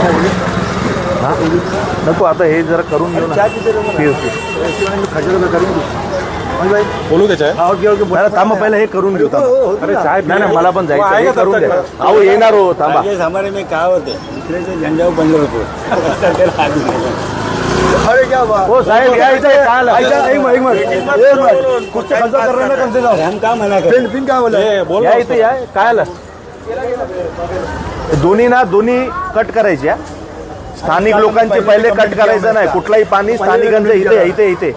हा? नको आता हे जरा करून घेऊ ना. पिऊ पिऊ बोलू त्याच्या? जरा थांबा पहिला हे करून घेऊ थांबा. अरे चाय नाही नाही मला पण जायचं आहे हे का करून तब द्या? अहो येणार हो थांबा. राजेश हमारे में कहा होते इकडे से झंड्यावर बंद होतो अरे क्या बात. हो साहेब या इथे काय आलं? हैं हम का मना कर? या इथे या काय आलं? दोन्ही ना दोन्ही कट करायचे हा. स्थानिक लोकांचे पहिले कट करायचं नाही. कुठलाही पाणी स्थानिकांचं इथे इथे इथे.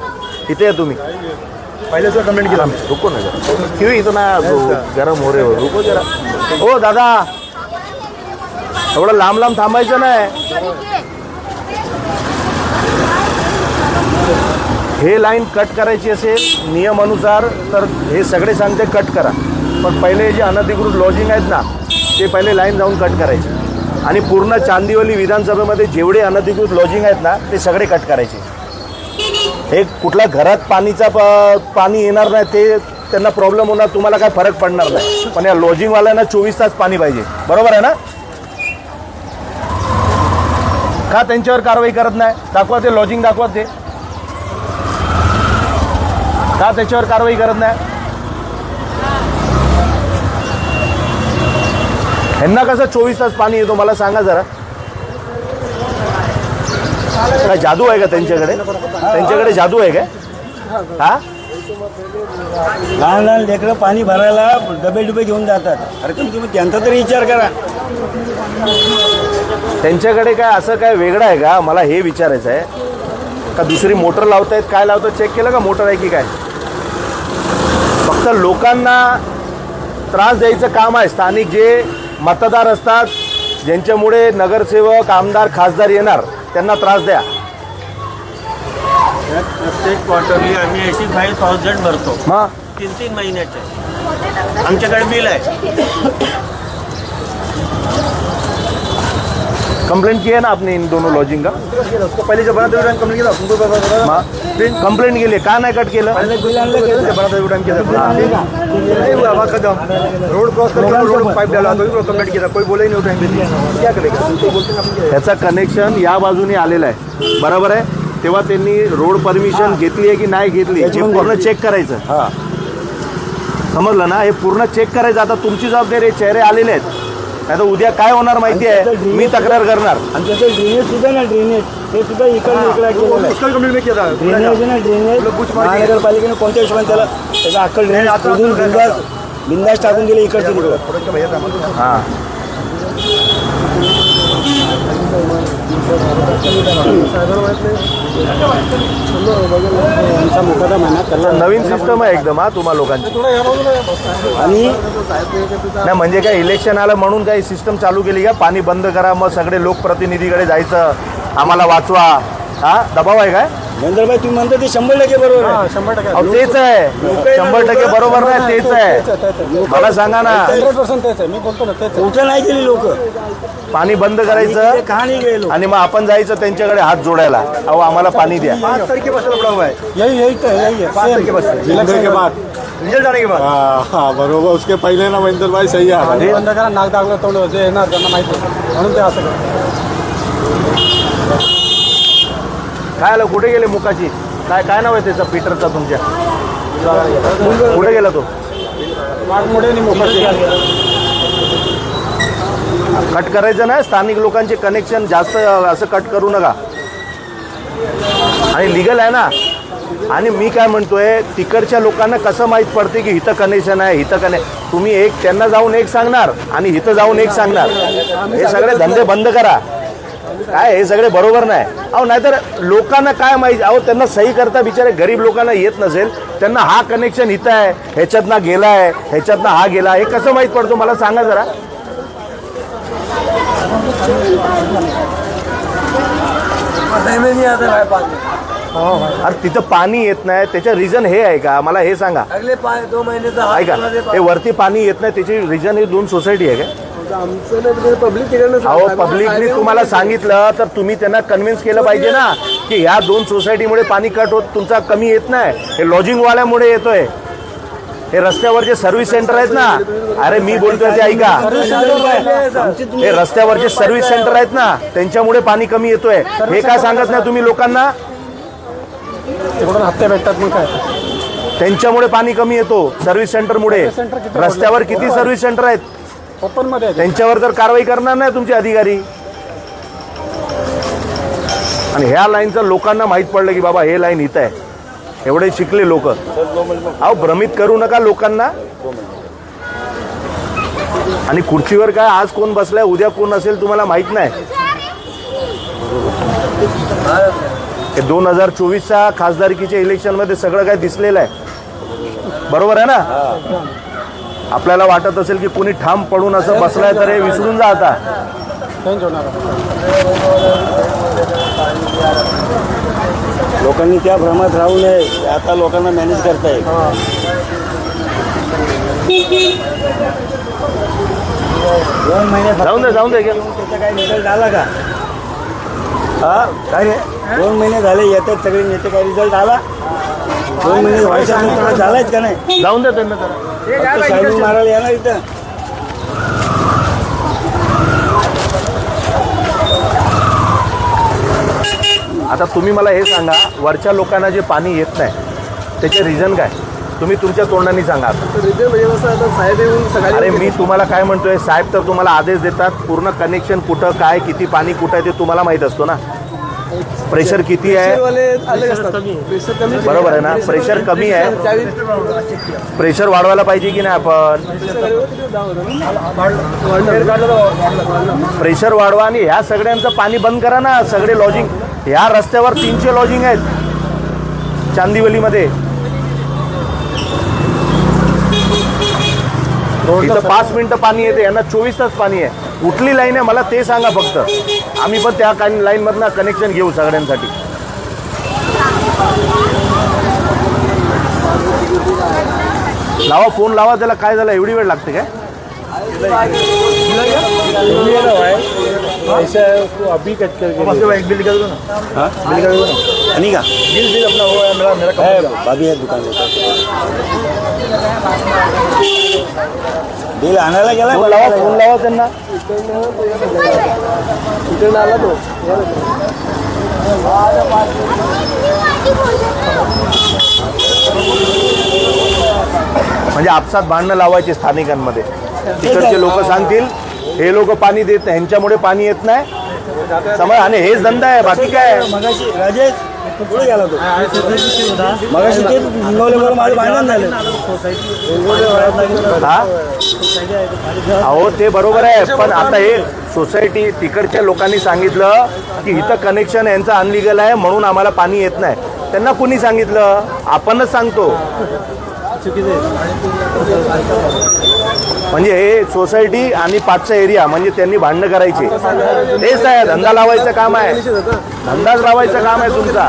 इथे या तुम्ही. पहिले कमेंट केला रुको ना जरा. क्यों इतना तो गरम हो रहे हो? रुको जरा. ओ दादा. एवढं लांब लांब थांबायचं नाही. हे लाईन कट करायची असेल नियमानुसार तर हे सगळे सांगते कट करा. पण पहिले जे अनधिकृत लॉजिंग आहेत ना ते पहिले लाईन जाऊन कट करायचे. आणि पूर्ण चांदिवली विधानसभेमध्ये जेवढे अनधिकृत लॉजिंग आहेत ना ते सगळे कट करायचे. हे कुठल्या घरात पाणीचा प- पाणी येणार नाही ते त्यांना प्रॉब्लेम होणार तुम्हाला काय फरक पडणार नाही. पण या लॉजिंगवाल्यांना चोवीस तास पाणी पाहिजे. बरोबर आहे ना? का त्यांच्यावर कारवाई करत नाही? दाखवा ते लॉजिंग दाखवा ते. का त्याच्यावर कारवाई करत नाही? ह्यांना कसं चोवीस तास पाणी येतो मला सांगा जरा. काय जादू आहे का त्यांच्याकडे? त्यांच्याकडे जादू आहे काय? हा? लहान लहान लेकरं पाणी भरायला डबे डबे घेऊन जातात. अरे तुम्ही तुम्ही त्यांचा तरी विचार करा. त्यांच्याकडे काय असं काय वेगळं आहे का? मला हे विचारायचं आहे. का दुसरी मोटर लावतायत काय लावतात चेक केलं का मोटर आहे की काय? फक्त लोकांना त्रास द्यायचं काम आहे. स्थानिक जे मतदार असतात ज्यांच्यामुळे नगरसेवक आमदार खासदार येणार त्यांना त्रास द्या. प्रत्येक क्वार्टरली आम्ही एटी फाईव्ह थाउजंड भरतो. मग? तीन तीन महिन्याचे. आमच्याकडे बिल आहे. कंप्लेंट की है ना आपने इन दोनों लॉजिंग का? उसको पहिले जो बनाते हुए कमेंट केला काय बघा कंप्लेंट केली का नाही कट केलं बनाते हुए टाइम किया नहीं हुआ आवाज खत्म रोड क्रॉस करके रोड पाइप डाला तो कमेंट किया कोई बोले ही नहीं पे क्या करेगा? बोलते हैं क्या त्याचा कनेक्शन या बाजूने आलेला आहे. बरोबर आहे? तेव्हा त्यांनी रोड परमिशन घेतली आहे की नाही घेतली? हे पूर्ण चेक करायचं. समजलं ना? हे पूर्ण चेक करायचं. आता तुमची जबाबदारी आहे. चेहरे आलेले आहेत. नाही तर उद्या काय होणार माहिती आहे? मी तक्रार करणार. ड्रेनेज सुद्धा ना ड्रेनेज ते सुद्धा इकडे केलेलं आहे. ड्रेनेज आहे ना ड्रेनेज. महानगरपालिकेने कोणत्या हिशोबाने त्याला त्याचा अक्कल ड्रेनेज शोधून बिंदास बिंदास टाकून दिले इकडचं तिकडं. हां. तर नवीन सिस्टम आहे एकदम हा तुम्हा लोकांची. आणि नाही म्हणजे काय इलेक्शन आलं म्हणून काही सिस्टम चालू केली का? पाणी बंद करा मग सगळे लोकप्रतिनिधीकडे जायचं आम्हाला वाचवा. हा दबाव आहे काय? नंदरबाई तुम्ही म्हणता ते शंभर टक्के बरोबर आहे. शंभर टक्के. अहो तेच आहे. शंभर टक्के बरोबर नाही तेच आहे. मला सांगा ना. हंड्रेड पर्सेंट तेच आहे. मी बोलतो ना तेच आहे. कुठं नाही गेली लोक? पाणी बंद करायचं कहा नाही गेले लोक? आणि मग आपण जायचं त्यांच्याकडे हात जोडायला. अहो आम्हाला पाणी द्या. पाँच तारीख के बाद हुआ है यही यही तो है, यही है पाँच तारीख के बाद से इलेक्शन के बाद. रिजल्ट आने के बाद. हा हा बरोबर. उसके पहिले ना महेंद्र भाई सही आहे बंद करा नाक दागलं तोंड जे येणार त्यांना माहिती आहे. म्हणून ते असं करतात. काय आलं कुठे गेले मुकाची काय काय नाव आहे त्याचं? पीटरचा तुमच्या? कुठे गेला तो? कट करायचं नाही स्थानिक लोकांचे कनेक्शन जास्त असं कट करू नका. आणि लिगल आहे ना? आणि मी काय म्हणतोय तिकडच्या लोकांना कसं माहीत पडते की इथं कनेक्शन आहे इथं कने तुम्ही एक त्यांना जाऊन एक सांगणार आणि इथं जाऊन एक सांगणार. हे सगळे धंदे बंद करा. काय हे सगळे बरोबर नाही. अहो नाहीतर लोकांना काय माहिती? अहो त्यांना सही करता बिचारे गरीब लोकांना येत नसेल. त्यांना हा कनेक्शन इथं आहे ह्याच्यातनं गेला आहे ह्याच्यातनं हा गेला हे कसं माहीत पडतो? मला सांगा जरा. अरे तिथं पाणी येत नाही. त्याचं रिझन हे आहे का? मला हे सांगा. अगले दो महीने ऐका हे वरती पाणी येत नाही त्याची रिझन ही दोन सोसायटी आहे का? अहो पब्लिकने तुम्हाला सांगितलं तर तुम्ही त्यांना कन्व्हिन्स केलं पाहिजे ना की ह्या दोन सोसायटीमुळे पाणी कट होत तुमचा कमी येत नाही. हे लॉजिंगवाल्यामुळे येतोय. हे रस्त्यावरचे सर्व्हिस सेंटर आहेत ना अरे मी बोलतोय ते ऐका. हे रस्त्यावरचे सर्व्हिस सेंटर आहेत ना त्यांच्यामुळे पाणी कमी येतोय. हे काय सांगत नाही तुम्ही लोकांना? तिकडून हप्ते भेटतात मग काय? त्यांच्यामुळे पाणी कमी येतो सर्व्हिस सेंटरमुळे रस्त्यावर किती सर्व्हिस सेंटर आहेत? ओपनमध्ये आहे. त्यांच्यावर तर कारवाई करणार नाही तुमचे अधिकारी. आणि ह्या लाईनचं लोकांना माहीत पडलं की बाबा हे लाईन इथं आहे. एवढे शिकले लोक. अहो भ्रमित करू नका लोकांना. आणि खुर्चीवर काय आज कोण बसलाय उद्या कोण असेल तुम्हाला माहीत नाही. दोन हजार चोवीसच्या खासदारकीच्या इलेक्शनमध्ये सगळं काय दिसलेलं आहे. बरोबर आहे ना? आपल्याला वाटत असेल की कोणी ठाम पडून असं बसलाय तर हे विसरून जा आता. लोकांनी त्या भ्रमात राहू नये आता लोकांना मॅनेज करता येईल दोन महिने जाऊन दे जाऊन दे त्याचा काही रिझल्ट आला का? हा काय रे? दोन महिने झाले येतात सगळे नेते काय रिझल्ट आला? दोन महिने व्हायचा तर झालाच का नाही? जाऊन दे त्यांना इथं आता तुम्ही मला हे सांगा वरच्या लोकांना जे पाणी येत नाही त्याचे रिझन काय? तुम्ही तुमच्या तोंडाने सांगा अरे मी तुम्हाला काय म्हणतोय साहेब तर तुम्हाला आदेश देतात पूर्ण कनेक्शन कुठं काय किती पाणी कुठं आहे ते तुम्हाला माहीत असतो ना. प्रेशर किती आहे? बरोबर आहे ना? प्रेशर कमी आहे. प्रेशर वाढवायला पाहिजे की नाही आपण? प्रेशर वाढवा आणि ह्या सगळ्यांचं पाणी बंद करा ना. सगळे लॉजिंग ह्या रस्त्यावर तीनशे लॉजिंग आहेत. चांदिवलीमध्ये. इथं पाच मिनिटं पाणी येते. यांना चोवीस तास पाणी आहे. कुठली लाईन आहे. मला ते सांगा फक्त. आम्ही पण त्या लाईन लाईनमधनं कनेक्शन घेऊ सगळ्यांसाठी. लावा फोन लावा त्याला काय झालं एवढी वेळ लागते काय? अभी कट करके एक बिल दो ना। आणि का? बिल बिल अपना वो है मेरा मेरा है भाभी आहे दुकान बिल आणायला गेला फोन लावा फोन लावा त्यांना म्हणजे आपसात भांडणं लावायचे स्थानिकांमध्ये. तिकडचे लोक सांगतील हे लोक पाणी देत नाही ह्यांच्यामुळे पाणी येत नाही. समज आणि हेच धंदा आहे बाकी काय? मगाशी राजेश गेला तो? मगाशी ते हिंगवल्याबरोबर माझं भांडण झालं. हा? अहो ते बरोबर आहे पण आता हे सोसायटी तिकडच्या लोकांनी सांगितलं की इथं कनेक्शन यांचं अनलिगल आहे म्हणून आम्हाला पाणी येत नाही. त्यांना कुणी सांगितलं? आपणच सांगतो. म्हणजे हे सोसायटी आणि पाचचा एरिया म्हणजे त्यांनी भांडणं करायची. तेच आहे धंदा लावायचं काम आहे. धंदाच लावायचं काम आहे तुमचा.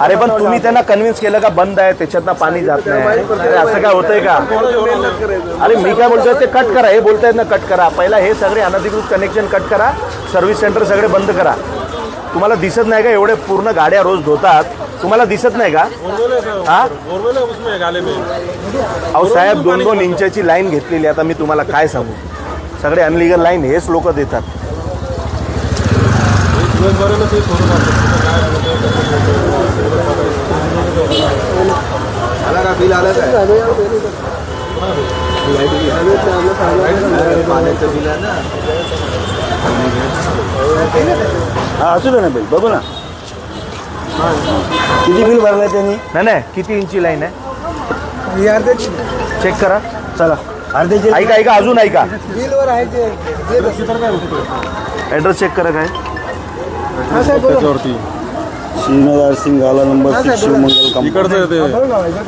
अरे पण तुम्ही त्यांना कन्व्हिन्स केलं का बंद आहे? त्याच्यातनं पाणी जात नाही. अरे असं काय होतंय का? अरे मी काय बोलतोय ते कट करा. हे बोलतायत ना कट करा. पहिला हे सगळे अनधिकृत कनेक्शन कट करा. सर्व्हिस सेंटर सगळे बंद करा. तुम्हाला दिसत नाही का एवढे पूर्ण गाड्या रोज धुतात? तुम्हाला दिसत नाही का? हा? अहो साहेब दोन दोन इंचाची लाईन घेतलेली आहे. आता मी तुम्हाला काय सांगू? सगळे अनलिगल लाईन हेच लोक देतात. बिल आलं हा असू दे ना बिल बघू ना. किती बिल भरलंय त्यांनी? नाही नाही किती इंची लाईन आहे? चेक करा. चला. अर्ध्याचे ऐका ऐका अजून ऐका. बिलवर आहे ते. ॲड्रेस चेक करा काय? त्याच्यावरती श्रीनगर सिंग गाला नंबर सिक्स शिवमंगल कंपनी इकडचं ते.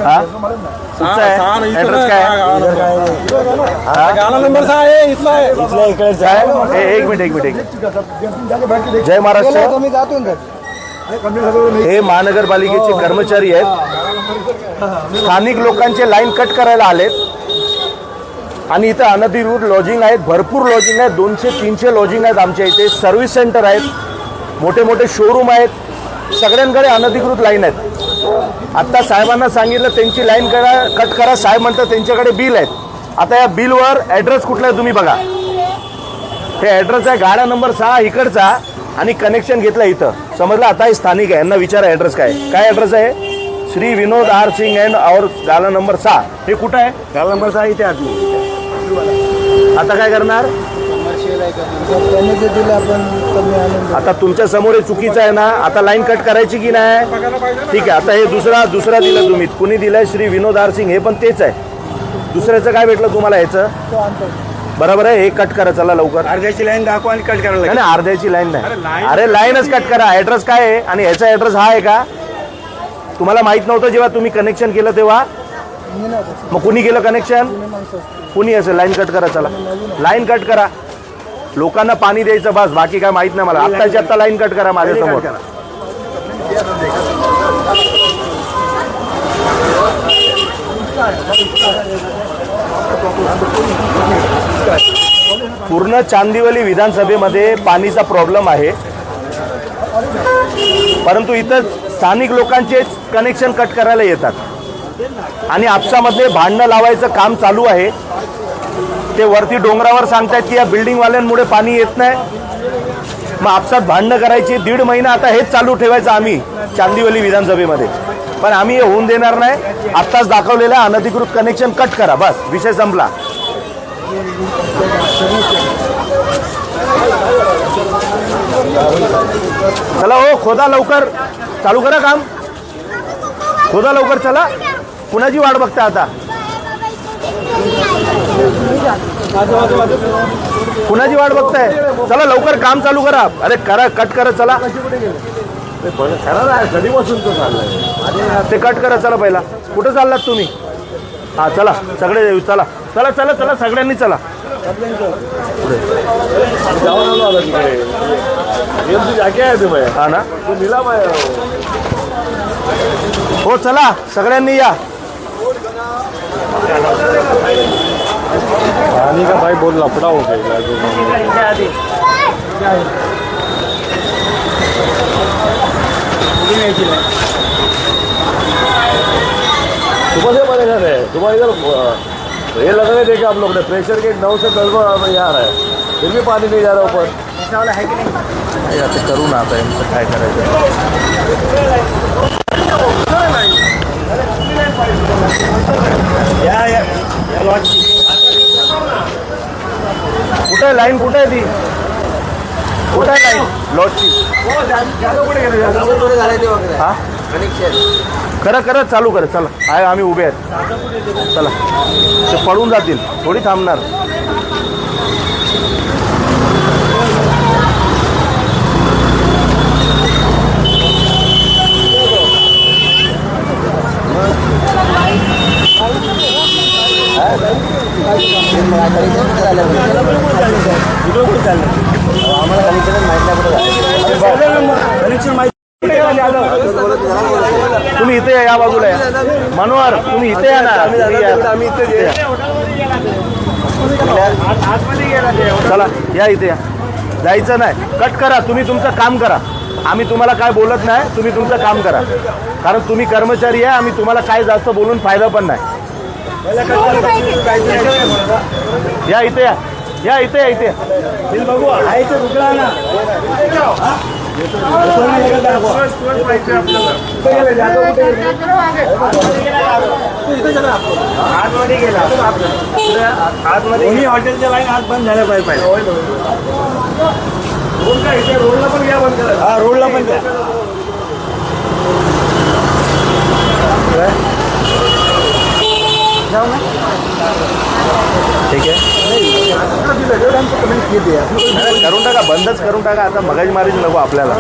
हा तुमचा आहे. ॲड्रेस काय? आहे? गाला नंबर. सहा आहे इथला आहे. इथल्या इकडेच काय आहे ए- एक मिनिट एक मिनिट एक मिनिट. जय महाराष्ट्र. मी जातो ना हे महानगरपालिकेचे कर्मचारी आहेत. स्थानिक लोकांचे लाईन कट करायला आलेत. आणि इथं अनधिकृत लॉजिंग आहेत. भरपूर लॉजिंग आहेत. दोनशे तीनशे लॉजिंग आहेत आमच्या इथे. सर्व्हिस सेंटर आहेत. मोठे मोठे शोरूम आहेत. सगळ्यांकडे अनधिकृत लाईन आहेत. आत्ता साहेबांना सांगितलं त्यांची लाईन करा कट करा. साहेब म्हणतात त्यांच्याकडे बिल आहेत. आता या बिलवर ॲड्रेस कुठला आहे तुम्ही बघा. हे ॲड्रेस आहे गाडा नंबर सहा इकडचा आणि कनेक्शन घेतलं इथं. समजलं? आता हे स्थानिक आहे यांना विचारा ॲड्रेस काय. काय ॲड्रेस आहे? श्री विनोद आर सिंग अँड और गाला नंबर सहा. हे कुठं आहे? गाला नंबर सहा इथे आतमध्ये आता काय करणार? त्यांनी जे दिलं आपण कमी आणून आता तुमच्यासमोर हे चुकीचं आहे ना आता लाईन कट करायची की नाही? ठीक आहे आता हे दुसरा दुसरा दिलं तुम्ही. कुणी दिलंय? श्री विनोद आर सिंग हे पण तेच आहे. दुसऱ्याचं काय भेटलं तुम्हाला तो आणतो बरोबर आहे हे कट करा चला लवकर. अर्ध्याची लाईन दाखवा आणि कट करायला नाही अर्ध्याची लाईन नाही. अरे लाईनच कट करा. ॲड्रेस काय आहे? आणि ह्याचा ॲड्रेस हा आहे का? तुम्हाला माहीत नव्हतं जेव्हा तुम्ही कनेक्शन केलं तेव्हा? मी नव्हतं. मग कुणी केलं कनेक्शन कुणी असेल? लाईन कट करा चला. लाईन कट करा. लोकांना पाणी द्यायचं बस बाकी काय माहीत नाही मला. आत्ताची आत्ता लाईन कट करा माझ्यासमोर पूर्ण चांदिवली विधानसभेमध्ये पाणीचा प्रॉब्लेम आहे. परंतु इथं स्थानिक लोकांचेच कनेक्शन कट करायला येतात. आणि आपसामध्ये भांडणं लावायचं काम चालू आहे. ते वरती डोंगरावर सांगतायत की या बिल्डिंगवाल्यांमुळे पाणी येत नाही. मग आपसात भांडणं करायची. दीड महिना आता हेच चालू ठेवायचं आम्ही चांदिवली विधानसभेमध्ये. पण आम्ही हे होऊन देणार नाही. आत्ताच दाखवलेलं अनधिकृत कनेक्शन कट करा. बस. विषय संपला. चला हो खोदा लवकर. चालू करा काम. खोदा लवकर चला. कुणाची वाट बघता आता. कुणाची वाट बघताय? चला लवकर काम चालू करा. अरे करा कट करा चला. ते बरं, करा ना कधीपासून तो चाललाय? ते कट करा चला पहिला. कुठं चाललात तुम्ही? हा चला सगळे येऊ, चला. चला चला चला सगळ्यांनी चला. हा ना? हो चला सगळ्यांनी या. पानी का भाई बहुत लफड़ा हो गया सुबह से परेशान है। सुबह इधर ये लगाने देखे आप लोग ने प्रेशर के नौ से दस बार यहाँ आ रहा। है फिर भी पानी नहीं जा रहा ऊपर। हे आता करू ना आता काय करायचं या या या लॉजची. कुठं आहे लाईन? कुठं आहे ती? कुठं आहे लाईन? लॉजची हा? खरं खरं चालू करा चला. आहे आम्ही उभे आहेत. चला. ते पडून जातील. थोडी थांबणार. तुम्ही इथे या या बाजूला या. मनोहर तुम्ही इथे या ना. इथे चला या इथे या. जायचं नाही. कट करा. तुम्ही तुमचं काम करा. आम्ही तुम्हाला काय बोलत नाही तुम्ही तुमचं काम करा. कारण तुम्ही कर्मचारी आहे आम्ही तुम्हाला काय जास्त बोलून फायदा पण नाही. या इथे या. या इथे या इथे. बघू आहे ते रुकला ना. आतमध्ये गेला. आतमध्ये हॉटेलच्या लाईन आज बंद झाल्या पाहिजे पाहिजे. रोडला पण घ्या बंद करा. हा रोडला पण द्या ठीक आहे. करून टाका बंदच करून टाका. आता मगाज मारीच नको आपल्याला.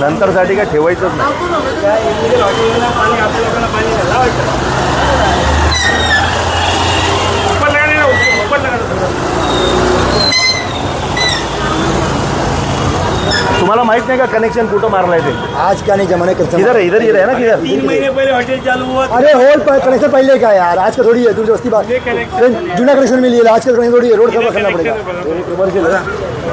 नंतरसाठी काय ठेवायचंच नाही त्या इलिगल हॉटेलला पाणी आपल्या लोकांना पाणी घ्यायला वाटतं तुम्हाला माहीत नाही का कनेक्शन कुठं मारलंय ते? आज क्या नहीं जमाने इधर है इधर इधर है ना किधर? तीन महीने पहले हॉटेल चालू हुआ अरे होल कनेक्शन पहले का है यार? आज का थोड़ी है दूरदस्ती बात। जूना कनेक्शन में लिए आज का कनेक्शन थोड़ी है रोड कवर करना पड़ेगा।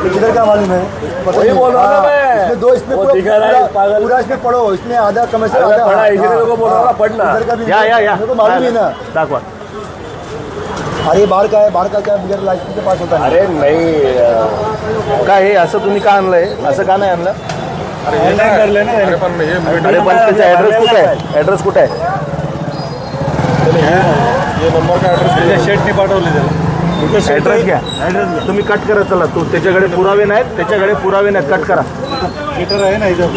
ये किधर का मालूम है? वही बोल रहा मैं। इसमें दो इसमें पूरा दिखा रहा है, पूरा- पागल। पूरा इसमें पढ़ो इसमें आधा कमर्शियल अरे आधा पढ़ा, इसीलिए तो बोल रहा हूँ ना, पढ़ना। इधर का भी या या या। मेरे को मालूम है ना। दाखवा। अरे बाहर का है बाहर का क्या बिगर लाइसेंस के पास होता है अरे नहीं काय हे असं तुम्ही का आणलंय? असं का नाही आणलं? कर लेना अरे पण त्याचा ऍड्रेस कुठे आहे? ऍड्रेस कुठे आहे? शेटने पाठवले त्याला. ऍड्रेस घ्या. तुम्ही कट करा चला. तू त्याच्याकडे पुरावे नाहीत त्याच्याकडे पुरावे नाहीत. कट करा. मीटर आहे ना इथं?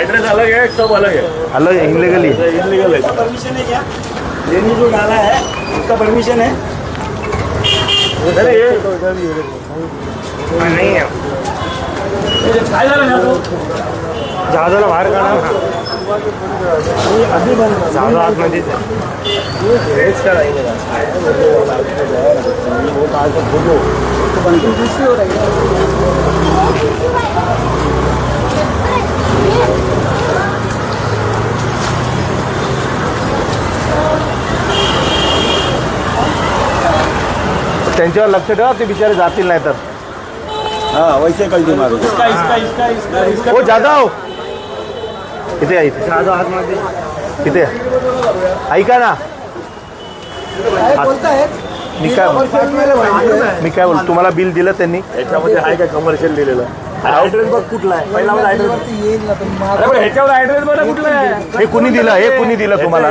एड्रेस अलग है सब अलग है। अलग इनलिगली इलीगल है। परमिशन है क्या? लेनी जो डाला है उसका परमिशन है? अरे ये नहीं है। काय झालं ना तो जहाजाला बाहेर काढा जहाज़ आतमध्येच आहे त्यांच्यावर लक्ष ठेवा ते बिचारे जातील नाही तर हाँ वैसे कल दी मारो इसका इसका इसका इसका इसका हो जाधव! इथे या इथे. जहाज़ आतमध्ये. इथे या. ऐका ना. मी काय मी काय बोल तुम्हाला बिल दिलं त्यांनी? ह्याच्यामध्ये आहे का कमर्शियल दिलेलं? ऍड्रेस बघ कुठला आहे. पहिला मला ऍड्रेस अरे पण ह्याच्यावर ऍड्रेस बघा कुठला आहे. हे कुणी दिलं? हे कुणी दिलं तुम्हाला.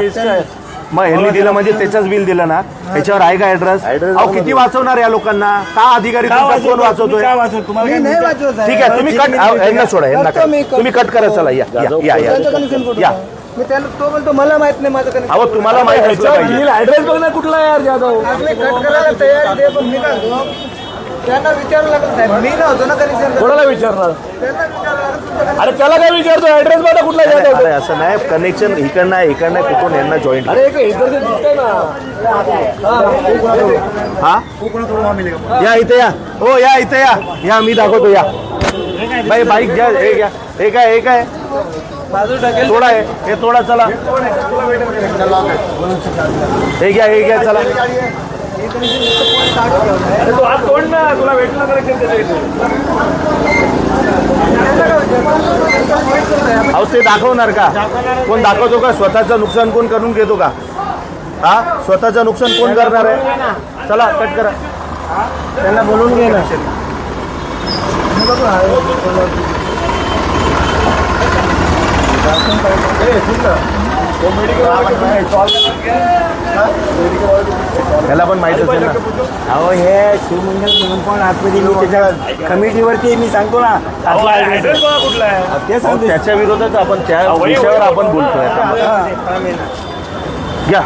मग ह्यांनी दिलं म्हणजे त्याचंच बिल दिलं ना? ह्याच्यावर आहे का ऍड्रेस अहो किती. वाचवणार या लोकांना? का अधिकारी तुमचा? कोण वाचवतोय? ठीक आहे तुम्ही कट यांना सोडा यांना तुम्ही कट करा चला या या या मी त्याला तो म्हणतो मला माहीत नाही माझं कनेक्शन अहो तुम्हाला माहीत पाहिजे. ऍड्रेस बघ ना कुठला यार जाधव. कट करायला तयार पण मी काय त्यांना विचारावं लागत साहेब मी नव्हतो ना कनेक्शन कोणाला विचारणार? त्यांना विचारावं लागत तुमचं connection अरे त्याला काय विचारतो? ऍड्रेस बघा कुठला अरे जाधव. अरे, असं नाही कनेक्शन इकडनं आहे इकडनं आहे, कुठून यांना जॉईंट अरे एक ना. हा? या इथे या. हो या इथे या. या मी दाखवतो या. बाई बाईक घ्या हे घ्या. हे काय हे काय? थोडा आहे. हे थोडा चला. हे घ्या हे घ्या चला. तुला भेटलं अहो ते दाखवणार का? कोण दाखवतो का? स्वतःचं नुकसान कोण करून घेतो का? हा? स्वतःचं नुकसान कोण करणार आहे? चला कट करा. त्यांना बोलून घे ना. त्याला पण माहीत असेल ना. अहो हे शिवमंगल म्हणून पण आतमध्ये मी त्याच्या कमिटीवरती मी सांगतो ना. आपला आहे. ते सांगतो. त्याच्या विरोधात आपण त्या विषयावर आपण बोलतोय. घ्या.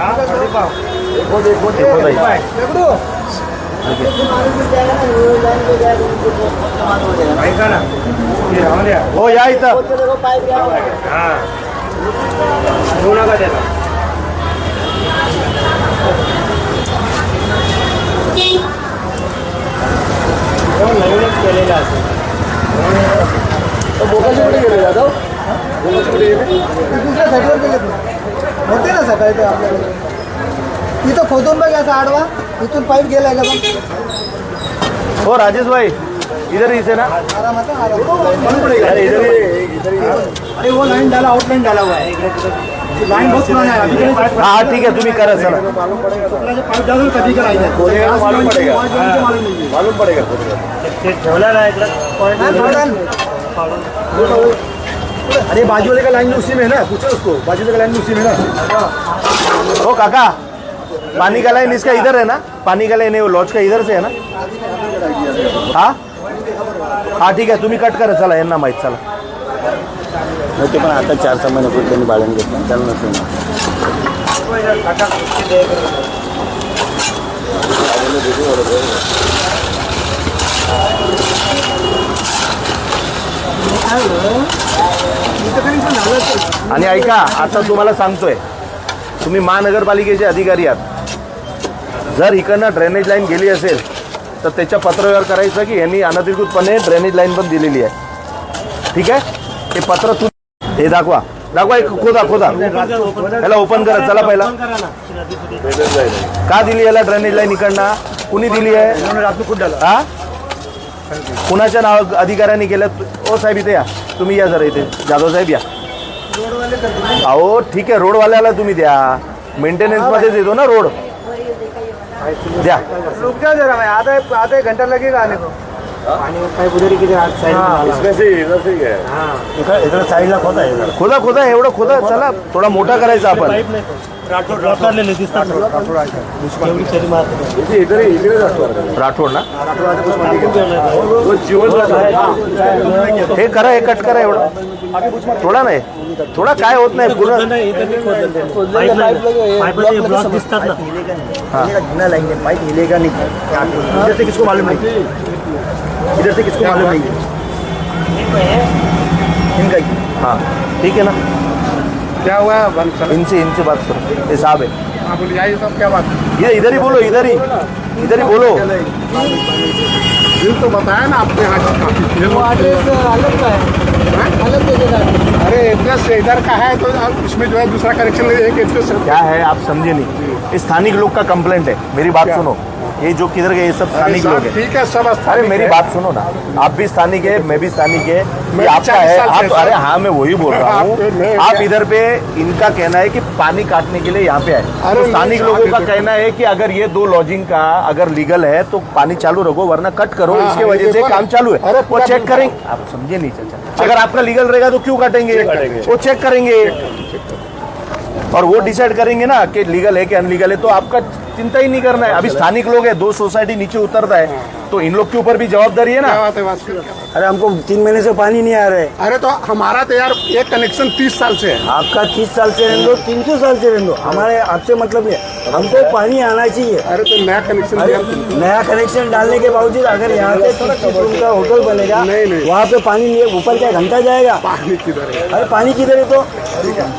देखो ताई. हो या इथं. दुसऱ्या साईडवर गेलेत ना होते ना सकाळी ते आपल्याकडे इथं खोदून बघ असा आडवा. इथून पाईप गेलाय का हो राजेश भाई इधर इसे ना? आरामात अरे वो लाइन डाला आउट लाइन डाला हुआ है। लाइन बहुत पुराना है हा हा, ठीक आहे तुम्ही करा कभी का मालूम पडेगा. मालूम है। पडेगा हाँ, अरे बाजू वाले का लाइन उसी में है ना? पूछो उसको। बाजू वाले का लाइन उसी में है ना? हो काका पानी का लाइन इसका इधर है ना? पानी का लाइन है वो लॉज का इधर से है ना? हा? हा ठीक आहे. तुम्ही कट करा. चला यांना माहीत चला. ते पण आता चार सहा महिन्यापूर्वी त्यांनी बाळून घेतलं. त्याला नसेल ना आणि ऐका आता तुम्हाला सांगतोय. तुम्ही महानगरपालिकेचे अधिकारी आहात. जर इकडनं ड्रेनेज लाईन गेली असेल तर त्याच्या पत्रव्यवहार करायचं की यांनी अनधिकृतपणे ड्रेनेज लाईन पण दिलेली आहे. ठीक आहे? ते पत्र तू हे दाखवा. दाखवा एक खोदा खोदा याला ओपन करा. चला पहिला. का दिली याला ड्रेनेज लाईन इकडनं? कुणी दिली आहे? हा? कुणाच्या नाव अधिकाऱ्यांनी केलं? ओ साहेब इथे या. तुम्ही या जरा इथे. जाधव साहेब या. अहो ठीक आहे. रोडवाल्याला तुम्ही द्या. मेंटेनन्समध्येच येतो ना रोड. द्या. रुक जाओ जरा मैं आधा आधा घंटा लगेगा आने को। इकडे साईडला खोत आहे. खोदा खोदा एवढं खोदा? चला थोडा मोठा करायचा आपण. राठोड ना? हे करा हे कट करा एवढं. थोडा नाही. थोडा काय होत नाही पूर्ण. पाइप नहीं यहाँ पे। इधर से किसको मालूम नहीं? इधर से किसको मालूम नहीं है। इनका ही। हाँ ठीक है ना? क्या हुआ? इनसे इनसे बात करो। ये साहब है। हाँ बोलिए आइए सब क्या बात ये इधर ही बोलो इधर ही। इधर ही बोलो। बिल तो बताया ना आपने यहाँ अलग का है। अलग अरे एड्रेस इधर का है तो आप इसमें जो है दूसरा कनेक्शन एक एड्रेस क्या है आप समझे नहीं। ये स्थानिक लोग का कंप्लेंट है। मेरी बात सुनो। ये जो किधर गए ये सब स्थानिक लोग हैं। ठीक है सब अरे मेरी बात सुनो ना आप भी स्थानिक है मैं भी स्थानिक है ये आपका है आप अरे हाँ मैं वही बोल रहा हूँ। आप इधर पे इनका कहना है कि पानी काटने के लिए यहाँ पे आए। तो स्थानिक मैं- लोगों का कहना है कि अगर ये दो लॉजिंग का अगर लीगल है तो पानी चालू रखो वरना कट करो हाँ, इसके वजह से काम चालू है। वो चेक करेंगे आप समझे नहीं चाचा। अगर आपका लीगल रहेगा तो क्यों काटेंगे? वो चेक करेंगे। और वो डिसाइड करेंगे ना कि लीगल है कि अनलीगल है तो आपका चिंता ही नहीं करना है। अभी स्थानिक लोग है दो सोसाइटी नीचे उतरता है तो इन लोग के ऊपर भी जवाबदारी है क्या ना है अरे हमको तीन महीने से पानी नहीं आ रहा है। है? अरे तो हमारा तो यार एक कनेक्शन तीस साल से है। आपका तीस साल से रहने दो तीन सौ साल से रहने दो। हमारे आपसे मतलब नहीं हमको पानी आना चाहिए। अरे तो नया कनेक्शन नया कनेक्शन डालने के बावजूद अगर यहाँ से तीस तीस रूम का होटल बनेगा नहीं, नहीं। वहाँ पे पानी नहीं ऊपर क्या घंटा जाएगा? पानी किधर है? अरे पानी किधर है तो?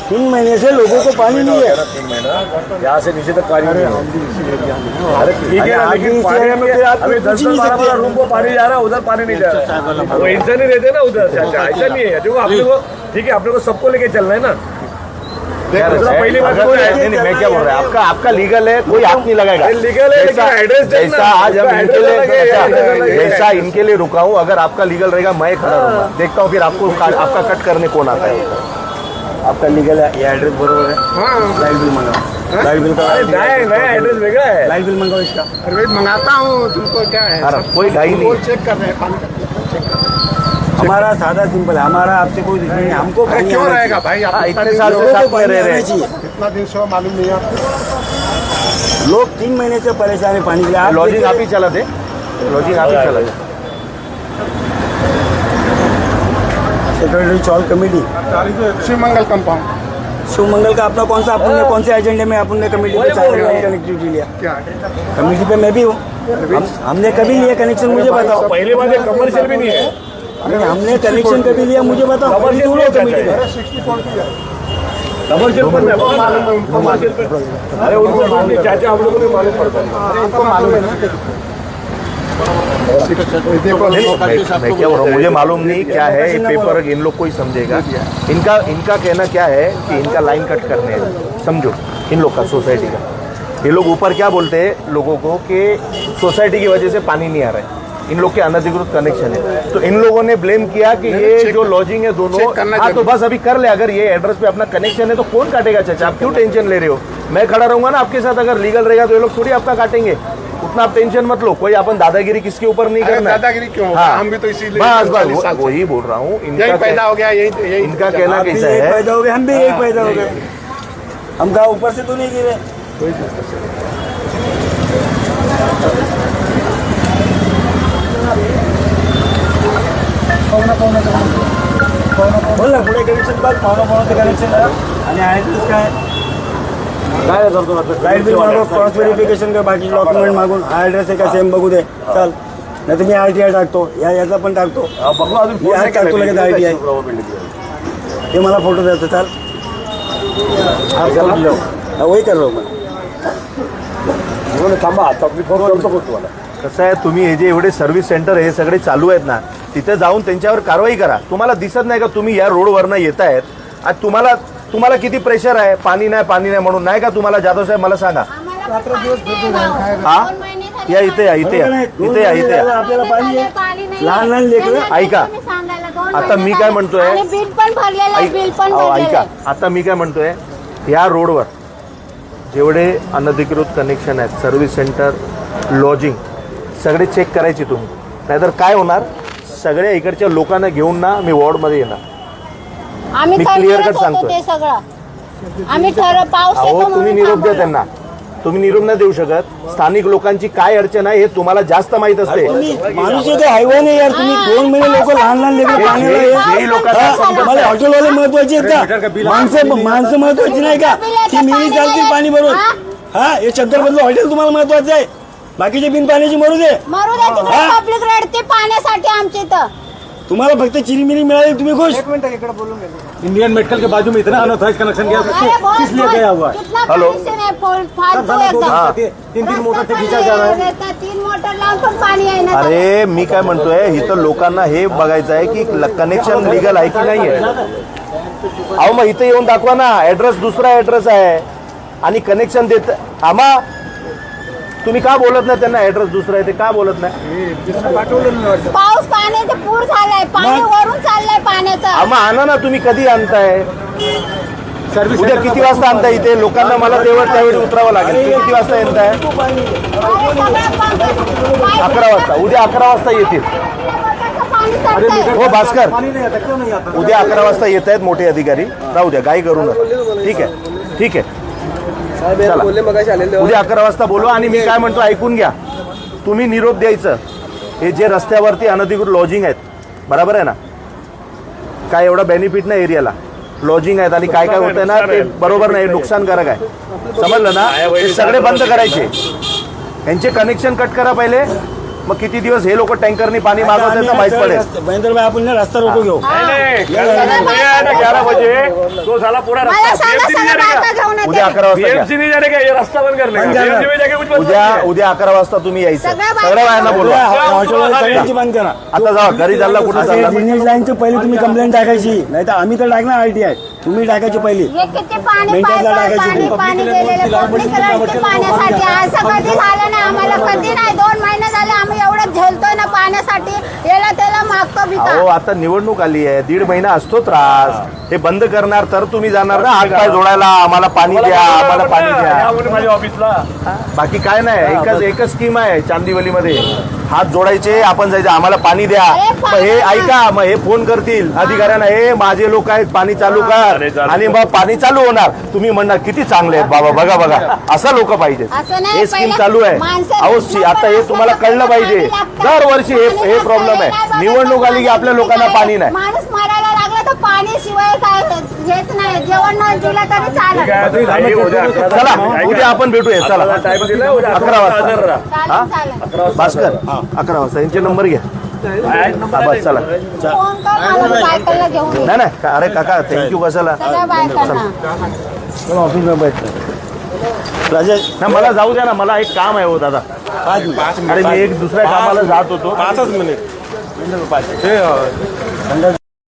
तीन महीने से लोगों को पानी नहीं है। यहाँ से नीचे तक पानी है ठीक है ना, लेकिन ही रूम को पानी जा रहा है उधर पानी नहीं जा रहा। वो इंसान ही रहते हैं ना उधर चाचा ऐसा नहीं है। देखो अपने को ठीक है अपने को सबको लेके चलना है ना? पहली बात तो है- नहीं नहीं मैं क्या बोल रहा है? आपका आपका लीगल है कोई हाथ नहीं लगाएगा legal है, लेकिन जैसा- address देना। जैसा आज हम इनके address लिए लगे, जैसा- address लगे। जैसा इनके लिए रुका हूँ अगर आपका लीगल रहेगा मैं खड़ा रहूँगा। देखता हूँ फिर आपको का- आपका कट करने कौन आता है। आपका लीगल है ये एड्रेस बरोबर है। हाँ। लाइट बिल मंगाओ। लाइट बिल का नया एड्रेस वेगळा है। लाइट बिल मंगाओ इसका। अरे भाई मंगाता हूँ तुमको क्या है? अरे कोई घाई नहीं। चेक कर रहे हैं पानी का हमारा सादा सिंपल है हमारा आपसे कोई दिक्कत नहीं हमको पानी क्यों रहेगा भाई आप हाँ, इतने साल से साथ में रह रहे हैं। इतना दिन से मालूम नहीं आपको। लोग तीन महीने से परेशान है पानी के लिए। लॉजिंग आप ही चला दे। लॉजिंग आप ही चला दे। Secretary chawl committee Shiv Mangal compound. Shiv Mangal का अपना कौन सा अपन ने कौन से एजेंडे में अपन ने कमेटी पे चाहे कनेक्टिविटी लिया क्या? कमेटी पे मैं भी हूँ। हम, हमने कभी लिया कनेक्शन मुझे बताओ। पहली बात कमर्शियल भी नहीं है। हमने कनेक्शन कभी लिया मुझे बताओ। कमेटी पे। है। अरे उनको चाचा हम लोगों को मालूम पड़ता है मैं, मैं क्या बोल रहा हूँ मुझे मालूम नहीं क्या है ये पेपर इन लोग को ही समझेगा। इनका इनका कहना क्या है कि इनका लाइन कट करने हैं। समझो इन लोग का सोसाइटी का। ये लोग ऊपर क्या बोलते हैं लोगों को कि सोसाइटी की वजह से पानी नहीं आ रहा है। इन लोग के अनधिकृत कनेक्शन है। तो इन लोगों ने ब्लेम किया कि ये जो लॉजिंग है दोनों हाँ तो बस अभी कर ले अगर ये एड्रेस पे अपना कनेक्शन है तो कौन काटेगा चाचा? आप क्यों टेंशन ले रहे हो? मैं खड़ा रहूँगा ना आपके साथ अगर लीगल रहेगा तो ये लोग थोड़ी आपका काटेंगे। उतना आप टेंशन मत लो कोई अपन दादागिरी किसके ऊपर नहीं करना दादागिरी क्यों हाँ। हम भी तो इसीलिए बस बस 40 साल वो- से। वही बोल रहा हूँ इनका यही पैदा हो गया यही यही इनका कहना कैसा है पैदा हो गए हम भी एक पैदा हो गए हम कहा ऊपर से तो नहीं गिरे बोल ना पुढे कनेक्शन बघ पावणं पावणं कनेक्शन आणि ॲड्रेस काय काय करतो लाइट बिल मागव क्रॉस व्हेरिफिकेशन कर बाकी डॉक्युमेंट मागून. हा ॲड्रेस आहे का? सेम बघू दे. चल. नाही तर मी आर टी आय टाकतो. या याचा पण टाकतो. मी आज टाकतो लगेच आर टी आय ते मला फोटो द्यायचं चाल. हा फोटो हाँ, वही कर रहा हूँ मैं. म्हणून थांबा. आता मी फोन करतो बघ तुम्हाला. कसं आहे तुम्ही हे जे एवढे सर्व्हिस सेंटर हे सगळे चालू आहेत ना तिथे जाऊन त्यांच्यावर कारवाई करा. तुम्हाला दिसत नाही का तुम्ही या रोडवरनं येत आहेत आज तुम्हाला तुम्हाला किती प्रेशर आहे? पाणी नाही पाणी नाही म्हणून. नाही का तुम्हाला जाधव साहेब मला सांगा. हा? या इथे या इथे या. इथे या. इथे या आपल्याला लहान लहान लेकरं. ऐका. आता मी काय म्हणतोय? आणि बिल पण भरलेलं आहे ऐक- बिल पण अहो, भरलेलं ऐका. आहे. आता मी काय म्हणतोय? या रोडवर जेवढे अनधिकृत कनेक्शन आहेत सर्व्हिस सेंटर लॉजिंग सगळे चेक करायचे तुम्ही. नाहीतर काय होणार? सगळ्या इकडच्या लोकांना घेऊन ना मी वॉर्डमध्ये येणार. आम्ही मी clear ठरवलंच cut होतं सांगतोय. ते सगळं. आम्ही पाऊस अहो तुम्ही म्हणून निरोप द्या. त्यांना तुम्ही निरोप नाही देऊ शकत. स्थानिक लोकांची काय अडचण आहे हे तुम्हाला जास्त माहीत असते. माणूस येतो हायवे नाही यार तुम्ही दोन महिने लोक लहान लहान लेकरं हे- पाण्याला हे-. हे लोकांना हा, मला. हॉटेलवाले महत्त्वाचे आहेत का? माणसं माणसं महत्वाची नाही का? ती मिनी चालतील पाणी भरून. हा? हे? चक्कर बदलू हॉटेल तुम्हाला महत्वाचं आहे. बाकीचे बिन पाण्याची मरू दे. मरू दे तिकडे हा? पब्लिक रडते पाण्यासाठी आमच्या इथं. तुम्हाला फक्त चिरीमिरी मिळाली तुम्ही खुश. इंडियन मेडिकल के बाजू में इतना अनऑथराइज कनेक्शन गया अरे बहुत- किस लिए गया हुआ है? हेलो? तीन तीन मोटर से रस्ता खींचा जा रहा है। तीन मोटर लावून पण पाणी आहे ना अरे मी काय म्हणतोय इथं लोकांना हे बघायचं आहे की कनेक्शन लिगल आहे की नाही आहे अहो मग इथं येऊन दाखवा ना ऍड्रेस दुसरा ऍड्रेस आहे. आणि कनेक्शन देत आम्हा तुम्ही का बोलत नाही? त्यांना ऍड्रेस दुसरा आहे ते का बोलत नाही? पाऊस पाण्याचं पूर झालाय पाणी वरून चाललंय पाण्याचं. आम्हा आणा ना तुम्ही कधी आणताय? उद्या किती वाजता आणताय इथे? लोकांना मला तेवढ त्यावेळी उतरावं लागेल. तुम्ही किती वाजता येताय? अरे अकरा वाजता. उद्या अकरा वाजता येतील. पाणी चढतंय. हो भास्कर. उद्या अकरा वाजता येत आहेत मोठे अधिकारी. राहू द्या गाई करू नका. ठीक आहे. ठीक आहे. चला. उद्या अकरा वाजता बोलवा आणि मी काय म्हणतो ऐकून घ्या. तुम्ही निरोप द्यायचं. हे जे रस्त्यावरती अनधिकृत लॉजिंग आहेत बरोबर आहे ना? काय एवढा बेनिफिट नाही एरियाला. लॉजिंग आहेत आणि काय काय होतंय ना ते बरोबर नाही नुकसानकारक आहे. समजलं ना? हे सगळे बंद करायचे. यांचे कनेक्शन कट करा पहिले. मग किती दिवस हे लोक टँकरनी पाणी मागवत आहेत माहीत पडेल. महेंद्र भाई आपण ना रस्ता रोको घेऊ. ग्यारह बजे. तो साला पूरा मला रास्ता सांगा BMC नहीं सगळं जाने बायका घेऊन येते. उद्या अकरा वाजता घ्या. BMC नहीं जाने का ये रास्ता बंद कर लेगा बंद करना. BMC में जाके कुछ बंद उद्या उद्या अकरा वाजता तुम्ही यायचं. सगळ्या बायका- सगळ्या बायांना बोलवा. हॉटेलवाले सगळ्यांची बंद करा. आता जावा घरी चालला कुठं चालला? लाईनचं पहिले तुम्ही कंप्लेंट टाकायची. नाही तर आम्ही तर टाकणार आरटीआय. तुम्ही टाकायची पहिली. हे किती पाणी मेंढ्याला पाईप लागायची पाणी ती. पाणी गेलेलं पब्लिक रडते पाण्यासाठी असं कधी झालं नाही आम्हाला कधी नाही. दोन महिने झाले आम्ही एवढं झेलतोय ना पाण्यासाठी. याला त्याला मागतो अहो बिका आता निवडणूक आली आहे. दीड महिना असतो त्रास. हे. बंद करणार तर तुम्ही जाणार ना. हात पाय जोडायला आम्हाला पाणी द्या आम्हाला पाणी द्या. माझ्या ऑफिसला बाकी काय नाही. एकच एकच स्कीम आहे चांदिवलीमध्ये. हात जोडायचे आपण जायचं. आम्हाला पाणी द्या. अरे मग हे ऐका मग हे फोन करतील. अधिकाऱ्यांना हे माझे लोक आहेत. पाणी चालू कर. चालू आणि मग पाणी चालू होणार. तुम्ही म्हणणार किती चांगले आहेत बाबा बघा बघा. असं लोक पाहिजे असं नाही, हे स्कीम चालू आहे. सी- आता हे तुम्हाला कळलं पाहिजे. दरवर्षी हे हे प्रॉब्लेम आहे. निवडणूक आली की आपल्या लोकांना पाणी नाही. माणूस मरायला लागला तर पाणी शिवाय काय हेच नाही. जेवण नाही दिलं तरी चालेल. नाही, उद्या अकरा चला. उद्या आपण भेटूया. चला. अकरा वाजता. हा? भास्कर अकरा वाजता. यांचे नंबर घ्या. बस चला. फोन कर मला बायकाला घेऊन ये. नाही नाही का- अरे काका थँक्यू कशाला सगळ्या बायकांना ऑफिस में बैठ. राजेश. ना मला जाऊ द्या ना मला एक काम आहे हो दादा. पाच मिनिट. अरे मी एक दुसऱ्या कामाला जात होतो. पाचच मिनिट.